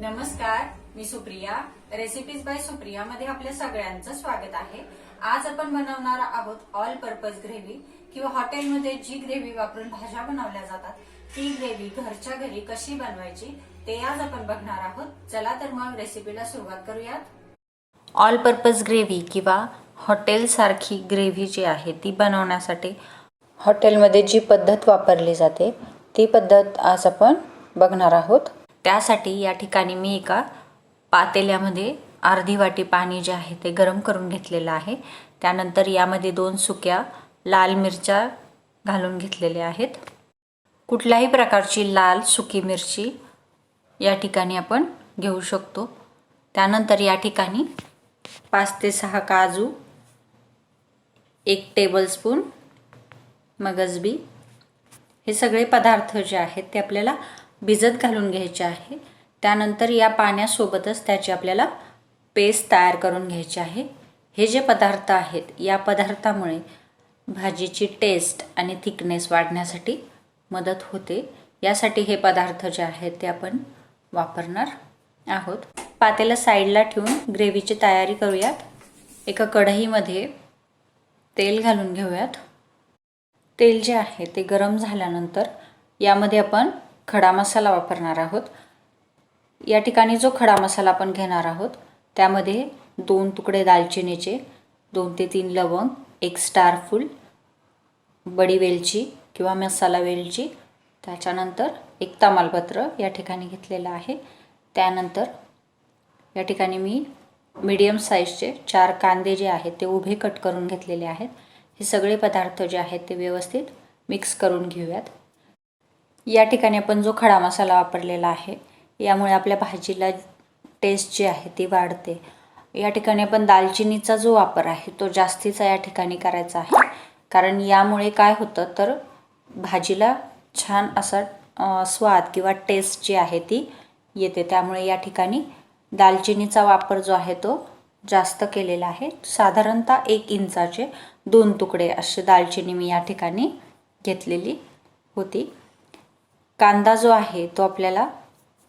नमस्कार मी Supriya. Recipes by Supriya मध्ये आपल्या सगळ्यांचं स्वागत आहे. आज आपण बनवणार आहोत ऑल पर्पज ग्रेव्ही किंवा हॉटेलमध्ये जी ग्रेव्ही वापरून भाज्या बनवल्या जातात ती ग्रेव्ही घरच्या घरी कशी बनवायची ते आज आपण बघणार आहोत. चला तर मग रेसिपीला सुरुवात करूयात. ऑल पर्पज ग्रेव्ही किंवा हॉटेलसारखी ग्रेव्ही जी आहे ती बनवण्यासाठी हॉटेलमध्ये जी पद्धत वापरली जाते ती पद्धत आज आपण बघणार आहोत. त्यासाठी या ठिकाणी मी एका पातेल्यामध्ये अर्धी वाटी पाणी जे आहे ते गरम करून घेतलेलं आहे. त्यानंतर यामध्ये दोन सुक्या लाल मिरच्या घालून घेतलेल्या आहेत. कुठल्याही प्रकारची लाल सुकी मिरची या ठिकाणी आपण घेऊ शकतो. त्यानंतर या ठिकाणी पाच ते सहा काजू एक टेबलस्पून मगजबी हे सगळे पदार्थ जे आहेत ते आपल्याला भिजत घालून घ्यायचे आहे. त्यानंतर या पाण्यासोबतच त्याची आपल्याला पेस्ट तयार करून घ्यायची आहे. हे जे पदार्थ आहेत या पदार्थामुळे भाजीची टेस्ट आणि थिकनेस वाढण्यासाठी मदत होते. यासाठी हे पदार्थ जे आहेत ते आपण वापरणार आहोत. पातेला साईडला ठेवून ग्रेव्हीची तयारी करूयात. एका कढईमध्ये तेल घालून घेऊयात. तेल जे आहे ते गरम झाल्यानंतर यामध्ये आपण खडा मसाला वापरणार आहोत. या ठिकाणी जो खडा मसाला आपण घेणार आहोत त्यामध्ये दोन तुकडे दालचिनीचे दोन ते तीन लवंग एक स्टार फूल बडी वेलची किंवा मसाला वेलची त्याच्यानंतर एक तमालपत्र या ठिकाणी घेतलेलं आहे. त्यानंतर या ठिकाणी मी मीडियम साईजचे चार कांदे जे आहेत ते उभे कट करून घेतलेले आहेत. हे सगळे पदार्थ जे आहेत ते व्यवस्थित मिक्स करून घेऊयात. या ठिकाणी आपण जो खडा मसाला वापरलेला आहे यामुळे आपल्या भाजीला टेस्ट जी आहे ती वाढते. या ठिकाणी आपण दालचिनीचा जो वापर आहे तो जास्तीचा या ठिकाणी करायचा आहे. कारण यामुळे काय होतं तर भाजीला छान असा स्वाद किंवा टेस्ट जी आहे ती येते. त्यामुळे या ठिकाणी दालचिनीचा वापर जो आहे तो जास्त केलेला आहे. साधारणतः एक इंचाचे दोन तुकडे असे दालचिनी मी या ठिकाणी घेतलेली होती. कांदा जो आहे तो आपल्याला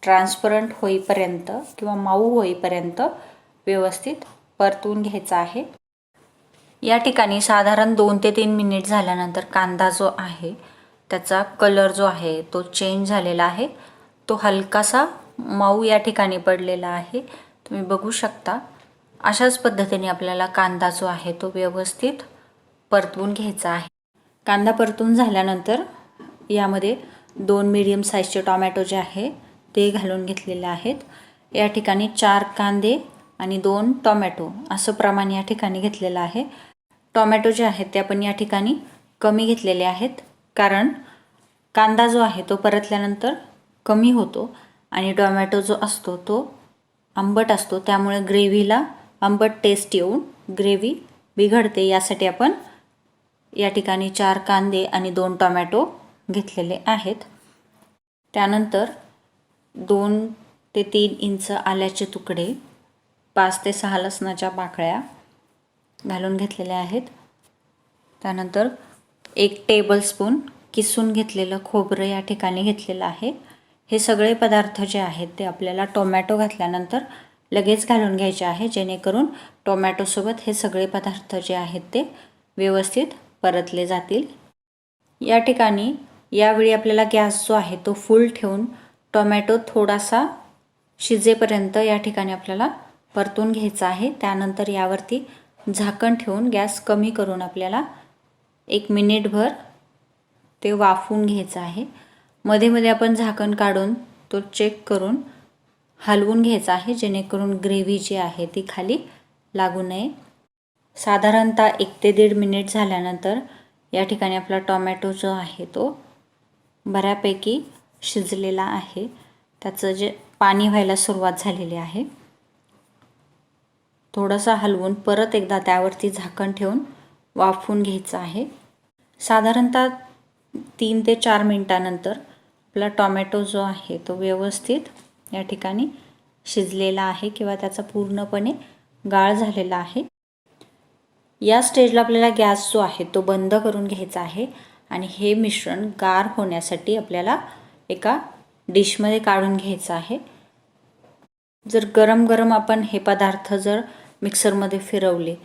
ट्रान्सपरंट होईपर्यंत किंवा माऊ होईपर्यंत व्यवस्थित परतून घ्यायचा आहे. या ठिकाणी साधारण दोन ते तीन मिनिट झाल्यानंतर कांदा जो आहे त्याचा कलर जो आहे तो चेंज झालेला आहे. तो हलकासा माऊ या ठिकाणी पडलेला आहे. तुम्ही बघू शकता अशाच पद्धतीने आपल्याला कांदा जो आहे तो व्यवस्थित परतवून घ्यायचा आहे. कांदा परतून झाल्यानंतर यामध्ये दोन मीडियम साईजचे टॉमॅटो जे आहे ते घालून घेतलेले आहेत. या ठिकाणी चार कांदे आणि दोन टॉमॅटो असं प्रमाण या ठिकाणी घेतलेलं आहे. टॉमॅटो जे आहेत ते आपण या ठिकाणी कमी घेतलेले आहेत. कारण कांदा जो आहे तो परतल्यानंतर कमी होतो आणि टोमॅटो जो असतो तो आंबट असतो. त्यामुळे ग्रेव्हीला आंबट टेस्ट येऊन ग्रेव्ही बिघडते. यासाठी आपण या ठिकाणी चार कांदे आणि दोन टोमॅटो घेतलेले आहेत. त्यानंतर दोन ते तीन इंच आल्याचे तुकडे पाच ते सहा लसणाच्या पाकळ्या घालून घेतलेल्या आहेत. त्यानंतर एक टेबलस्पून किसून घेतलेलं खोबरं या ठिकाणी घेतलेलं आहे. हे सगळे पदार्थ जे आहेत ते आपल्याला टोमॅटो घातल्यानंतर लगेच घालून घ्यायचे आहे जेणेकरून टोमॅटोसोबत हे सगळे पदार्थ जे आहेत ते व्यवस्थित परतले जातील. या ठिकाणी यावेळी आपल्याला गॅस जो आहे तो फुल ठेवून टोमॅटो थोडासा शिजेपर्यंत या ठिकाणी आपल्याला परतून घ्यायचा आहे. त्यानंतर यावरती झाकण ठेवून गॅस कमी करून आपल्याला एक मिनिटभर ते वाफवून घ्यायचं आहे. मध्ये मध्ये आपण झाकण काढून तो चेक करून हलवून घ्यायचा आहे. जेणेकरून ग्रेव्ही जी आहे ती खाली लागू नये. साधारणतः एक ते दीड मिनिट झाल्यानंतर या ठिकाणी आपला टॉमॅटो जो आहे तो बऱ्यापैकी शिजलेला आहे. त्याचं जे पाणी व्हायला सुरुवात झालेली आहे. थोडंसं हलवून परत एकदा त्यावरती झाकण ठेवून वाफवून घ्यायचं आहे. साधारणतः तीन ते चार मिनटानंतर आपला टॉमॅटो जो आहे तो व्यवस्थित या ठिकाणी शिजलेला आहे किंवा त्याचा पूर्णपणे गाळ झालेला आहे. या स्टेजला आपल्याला गॅस जो आहे तो बंद करून घ्यायचा आहे. आणि हे मिश्रण गार होण्यासाठी आपल्याला एका डिशमध्ये काढून घ्यायचं आहे. जर गरम गरम आपण हे पदार्थ जर मिक्सरमध्ये फिरवले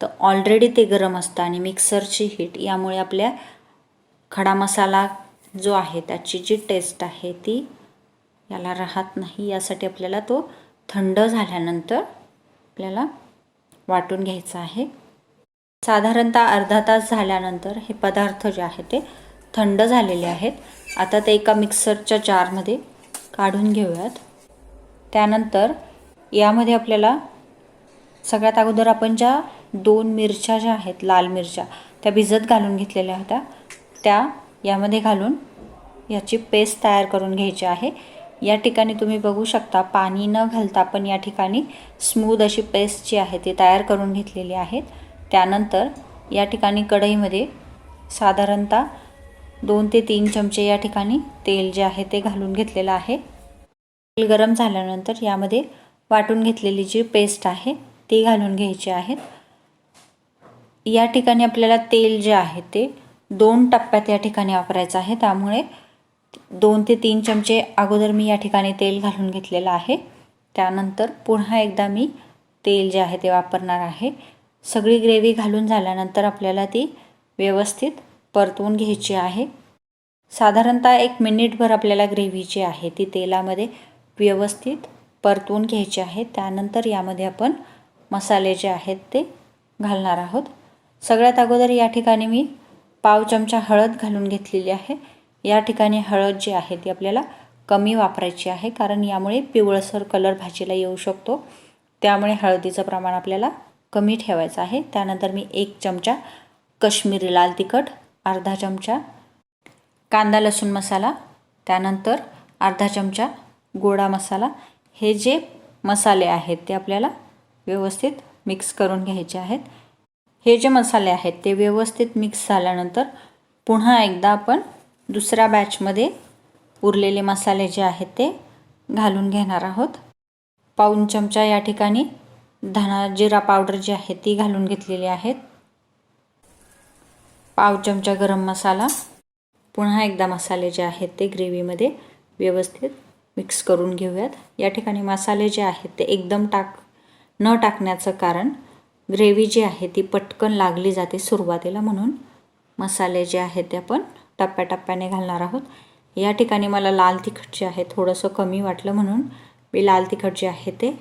तर ऑलरेडी ते गरम असतं आणि मिक्सरची हीट यामुळे आपल्या खडा मसाला जो आहे त्याची जी टेस्ट आहे ती याला राहत नाही. यासाठी आपल्याला तो थंड झाल्यानंतर आपल्याला वाटून घ्यायचा आहे. साधारणतः अर्धा तास झाल्यानंतर हे पदार्थ जे आहे ते थंड झालेले आहेत. आता ते एका मिक्सरच्या जारमध्ये काढून घेऊयात. त्यानंतर यामध्ये आपल्याला सगळ्यात अगोदर आपण ज्या दोन मिरच्या ज्या आहेत लाल मिरच्या त्या भिजत घालून घेतलेल्या होत्या त्या यामध्ये घालून याची पेस्ट तयार करून घ्यायची आहे. या ठिकाणी तुम्ही बघू शकता पाणी न घालता पण या ठिकाणी स्मूद अशी पेस्ट जी आहे ती तयार करून घेतलेली आहे त्यानंतर या ठिकाणी कढईमध्ये साधारणतः दोन ते तीन चमचे या ठिकाणी तेल जे आहे ते घालून घेतलेलं आहे. तेल गरम झाल्यानंतर यामध्ये वाटून घेतलेली जी पेस्ट आहे ती घालून घ्यायची आहे. या ठिकाणी आपल्याला तेल जे आहे ते दोन टप्प्यात या ठिकाणी वापरायचं आहे. त्यामुळे दोन ते तीन चमचे अगोदर मी या ठिकाणी तेल घालून घेतलेलं आहे. त्यानंतर पुन्हा एकदा मी तेल जे आहे ते वापरणार आहे. सगळी ग्रेव्ही घालून झाल्यानंतर आपल्याला ती व्यवस्थित परतवून घ्यायची आहे. साधारणतः एक मिनिटभर आपल्याला ग्रेव्ही जी आहे ती तेलामध्ये व्यवस्थित परतवून घ्यायची आहे. त्यानंतर यामध्ये आपण मसाले जे आहेत ते घालणार आहोत. सगळ्यात अगोदर या ठिकाणी मी पाव चमचा हळद घालून घेतलेली आहे. या ठिकाणी हळद जी आहे ती आपल्याला कमी वापरायची आहे कारण यामुळे पिवळसर कलर भाजीला येऊ शकतो. त्यामुळे हळदीचं प्रमाण आपल्याला कमी ठेवायचं आहे. त्यानंतर मी एक चमचा कश्मीरी लाल तिखट अर्धा चमचा कांदा लसूण मसाला त्यानंतर अर्धा चमचा गोडा मसाला. हे जे मसाले आहेत ते आपल्याला व्यवस्थित मिक्स करून घ्यायचे आहेत. हे जे मसाले आहेत ते व्यवस्थित मिक्स झाल्यानंतर पुन्हा एकदा आपण दुसऱ्या बॅचमध्ये उरलेले मसाले जे आहेत ते घालून घेणार आहोत. पाऊन चमचा या ठिकाणी धना जिरा पावडर जी आहे ती घालून घेतलेली आहेत. पाव चमचा गरम मसाला. पुन्हा एकदा मसाले जे आहेत ते ग्रेव्हीमध्ये व्यवस्थित मिक्स करून घेऊयात. या ठिकाणी मसाले जे आहेत ते एकदम टाक न टाकण्याचं कारण ग्रेव्ही जी आहे ती पटकन लागली जाते सुरुवातीला म्हणून. मसाले जे आहेत ते आपण टप्प्याटप्प्याने घालणार आहोत. या ठिकाणी मला लाल तिखट जे आहे थोडंसं कमी वाटलं म्हणून मी लाल तिखट जे आहे ते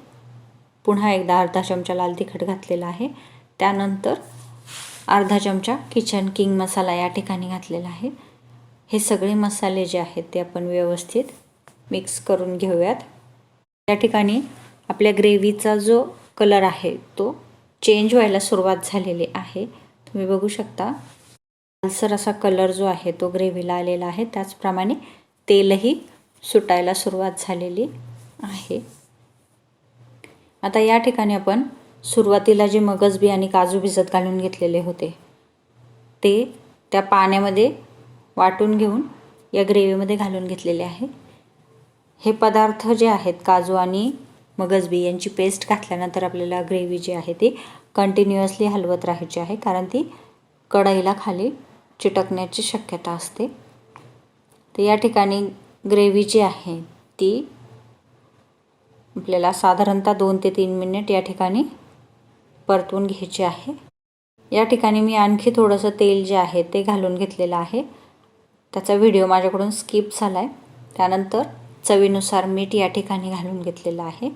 पुन्हा एकदा अर्धा चमचा लाल तिखट घातलेला आहे. त्यानंतर अर्धा चमचा किचन किंग मसाला या ठिकाणी घातलेला आहे. हे सगळे मसाले जे आहेत ते आपण व्यवस्थित मिक्स करून घेऊयात. या ठिकाणी आपल्या ग्रेव्हीचा जो कलर आहे तो चेंज व्हायला सुरुवात झालेली आहे. तुम्ही बघू शकता. लालसर असा कलर जो आहे तो ग्रेव्हीला आलेला आहे. त्याचप्रमाणे तेलही सुटायला सुरुवात झालेली आहे. आता या ठिकाणी आपण सुरुवातीला जे मगजबी आणि काजू भिजत घालून घेतलेले होते ते त्या पाण्यामध्ये वाटून घेऊन या ग्रेव्हीमध्ये घालून घेतलेले आहे. हे पदार्थ जे आहेत काजू आणि मगजबी यांची पेस्ट घातल्यानंतर आपल्याला ग्रेव्ही जी आहे ती कंटिन्युअसली हलवत राहायची आहे कारण ती कढईला खाली चिटकण्याची शक्यता असते. तर या ठिकाणी ग्रेव्ही जी आहे ती आपल्याला साधारणतः दोन ते तीन मिनिट या ठिकाणी परतवून घ्यायची आहे. या ठिकाणी मी आणखी थोडंसं तेल जे आहे ते घालून घेतलेलं आहे. त्याचा व्हिडिओ माझ्याकडून स्किप झाला आहे त्यानंतर चवीनुसार मीठ या ठिकाणी घालून घेतलेलं आहे.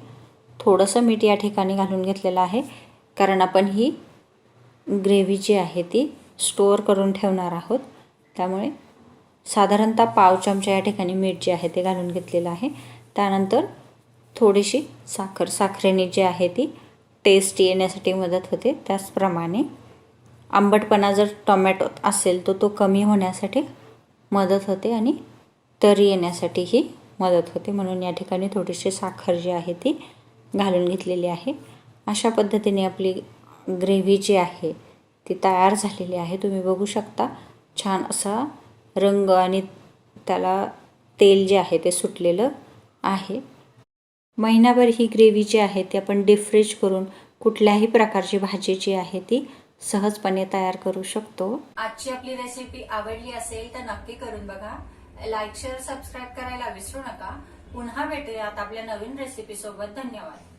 थोडंसं मीठ या ठिकाणी घालून घेतलेलं आहे. कारण आपण ही ग्रेव्ही जी आहे ती स्टोअर करून ठेवणार आहोत. त्यामुळे साधारणतः पाव चमचा या ठिकाणी मीठ जे आहे ते घालून घेतलेलं आहे. त्यानंतर थोडीशी साखर. साखरेने जी आहे ती टेस्ट येण्यासाठी मदत होते. त्याचप्रमाणे आंबटपणा जर टोमॅटो असेल तर तो कमी होण्यासाठी मदत होते आणि तरी येण्यासाठीही मदत होते. म्हणून या ठिकाणी थोडीशी साखर जी आहे ती घालून घेतलेली आहे. अशा पद्धतीने आपली ग्रेव्ही जी आहे ती तयार झालेली आहे. तुम्ही बघू शकता छान असा रंग आणि त्याला तेल जे आहे ते सुटलेलं आहे. महिनाभर ही ग्रेव्ही जी आहे ती आपण डिफ्रेश करून कुठल्याही प्रकारची भाजी जी आहे ती सहजपणे तयार करू शकतो. आजची आपली रेसिपी आवडली असेल तर नक्की करून बघा. लाईक शेअर सबस्क्राईब करायला विसरू नका. पुन्हा भेटूयात आपल्या नवीन रेसिपी सोबत. धन्यवाद.